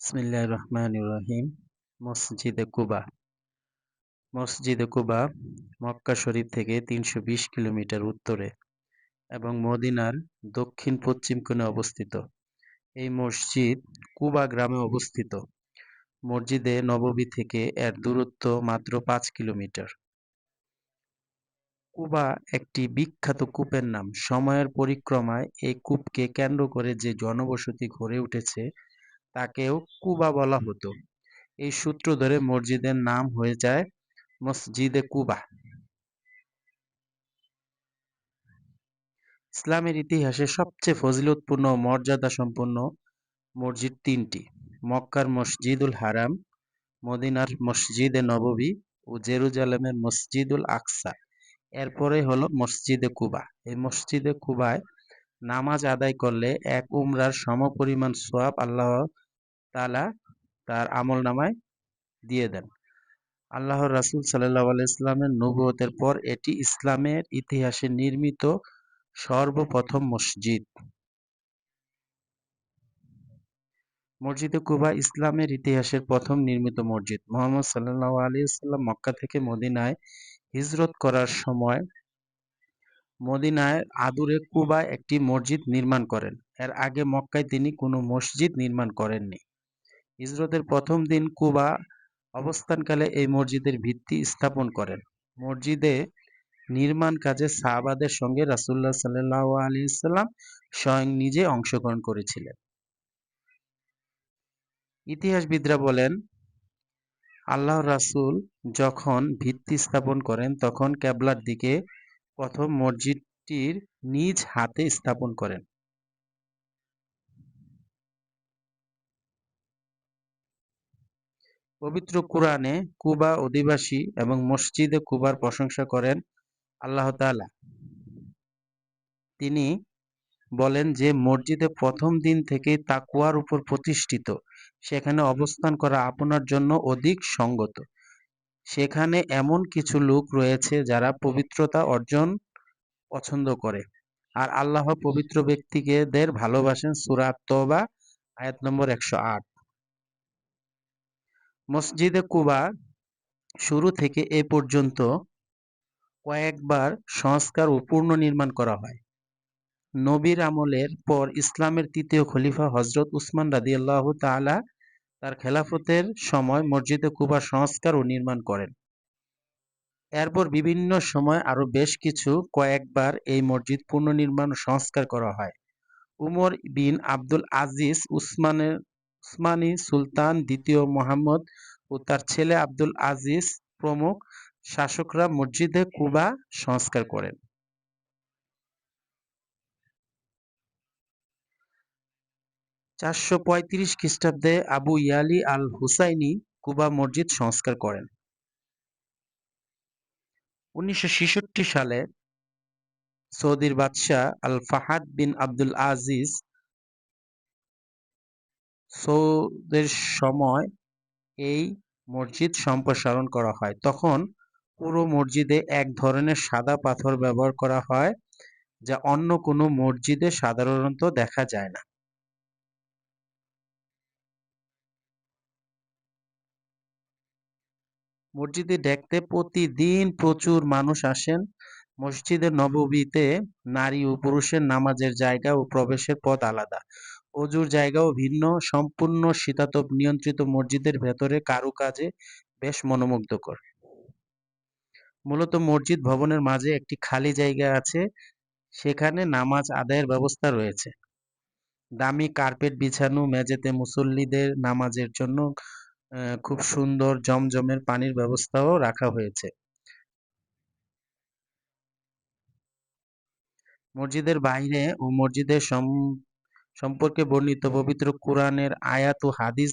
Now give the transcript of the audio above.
বিসমিল্লাহ রহমান রহিম মসজিদে কুবা। মসজিদে কুবা, মক্কা শরীফ থেকে তিনশো বিশ কিলোমিটার উত্তরে এবং মদিনার দক্ষিণ পশ্চিম কোণে অবস্থিত। এই মসজিদ কুবা গ্রামে অবস্থিত। মসজিদে নববী থেকে এর দূরত্ব মাত্র পাঁচ কিলোমিটার। কুবা একটি বিখ্যাত কূপের নাম। সময়ের পরিক্রমায় এই কূপকে কেন্দ্র করে যে জনবসতি গড়ে উঠেছে তাকেও কুবা বলা হতো। এই সূত্র ধরে মসজিদের নাম হয়ে যায় মসজিদে কুবা। ইসলামের ইতিহাসে সবচেয়ে ফজিলতপূর্ণ মর্যাদা সম্পন্ন মসজিদ তিনটি, মক্কার মসজিদুল হারাম, মদিনার মসজিদে নববী ও জেরুজালেমের মসজিদুল আকসা। এরপরে হলো মসজিদে কুবা। এই মসজিদে কুবায় নামাজ আদায় করলে এক উমরার সমপরিমাণ সোয়াব আল্লাহ তালা তার আমল নামায় দিয়ে দেন। আল্লাহর রাসুল সাল্লাহ আলাইস্লামের নবুয়তের পর এটি ইসলামের ইতিহাসে নির্মিত সর্বপ্রথম মসজিদ। মসজিদে কুবা ইসলামের ইতিহাসের প্রথম নির্মিত মসজিদ। মোহাম্মদ সাল্লাহ আলিয়াল্লাম মক্কা থেকে মদিনায় হিজরত করার সময় মদিনায় আদুরে কুবা একটি মসজিদ নির্মাণ করেন। এর আগে মক্কায় তিনি কোনো মসজিদ নির্মাণ করেননি। হিজরতের প্রথম দিন কুবা অবস্থানকালে এই মসজিদের ভিত্তি স্থাপন করেন। মসজিদে নির্মাণ কাজে সাহাবাদের সঙ্গে রাসুল্লাহ সাল্লাহ আলী সাল্লাম স্বয়ং নিজে অংশগ্রহণ করেছিলেন। ইতিহাসবিদরা বলেন আল্লাহ রাসুল যখন ভিত্তি স্থাপন করেন তখন ক্যাবলার দিকে প্রথম মসজিদটির নিজ হাতে স্থাপন করেন। পবিত্র কুরআনে কুবা অধিবাসী এবং মসজিদে কুবার প্রশংসা করেন আল্লাহ তাআলা। তিনি বলেন যে, মসজিদে প্রথম দিন থেকেই তাকুয়ার উপর প্রতিষ্ঠিত। সেখানে অবস্থান করা আপনার জন্য অধিক সঙ্গত। সেখানে এমন কিছু লোক রয়েছে যারা পবিত্রতা অর্জন পছন্দ করে। আর আল্লাহ পবিত্র ব্যক্তিকে দের ভালোবাসেন সুরাত আয়াত নম্বর একশো আট। মসজিদে কুবা শুরু থেকে এ পর্যন্ত কয়েকবার সংস্কার ও পুনর্নির্মাণ করা হয়। নবীর আমলের পর ইসলামের তৃতীয় খলিফা হজরত উসমান রাদিয়াল্লাহ তালা তার খেলাফতের সময় মসজিদে কুবা সংস্কার ও নির্মাণ করেন। এরপর বিভিন্ন সময় আরও বেশ কিছু কয়েকবার এই মসজিদ পুনর্নির্মাণ সংস্কার করা হয়। উমর বিন আব্দুল আজিজ উসমানের উসমানী সুলতান দ্বিতীয় মোহাম্মদ ও তার ছেলে আব্দুল আজিজ প্রমুখ শাসকরা মসজিদে কুবা সংস্কার করেন। চারশো পঁয়ত্রিশ খ্রিস্টাব্দে আবু ইয়ালি আল হুসাইনি কুবা মসজিদ সংস্কার করেন। উনিশশো ছেষট্টি সালে সৌদির বাদশাহ আল ফাহাদ বিন আব্দুল আজিজ সৌদের সময় এই মসজিদ সম্প্রসারণ করা হয়। তখন পুরো মসজিদে এক ধরনের সাদা পাথর ব্যবহার করা হয়, যা অন্য কোনো মসজিদে সাধারণত দেখা যায় না। মসজিদে দেখতে প্রতিদিন প্রচুর মানুষ আসেন। মসজিদে নববীতে নারী ও পুরুষের নামাজের জায়গা ও প্রবেশের পথ আলাদা। অজুর জায়গাও ভিন্ন, সম্পূর্ণ শীতাতপ নিয়ন্ত্রিত মসজিদের ভেতরে কারুকাজে বেশ মনোমুগ্ধকর। মূলত মসজিদ ভবনের মাঝে একটি খালি জায়গা আছে, সেখানে নামাজ আদায়ের ব্যবস্থা রয়েছে। দামি কার্পেট বিছানো, মেঝেতে মুসল্লিদের নামাজের জন্য খুব সুন্দর জমজমের পানির ব্যবস্থাও রাখা হয়েছে। মসজিদের বাইরে ও মসজিদের সম্পর্কে বর্ণিত পবিত্র কোরআনের আয়াত ও হাদিস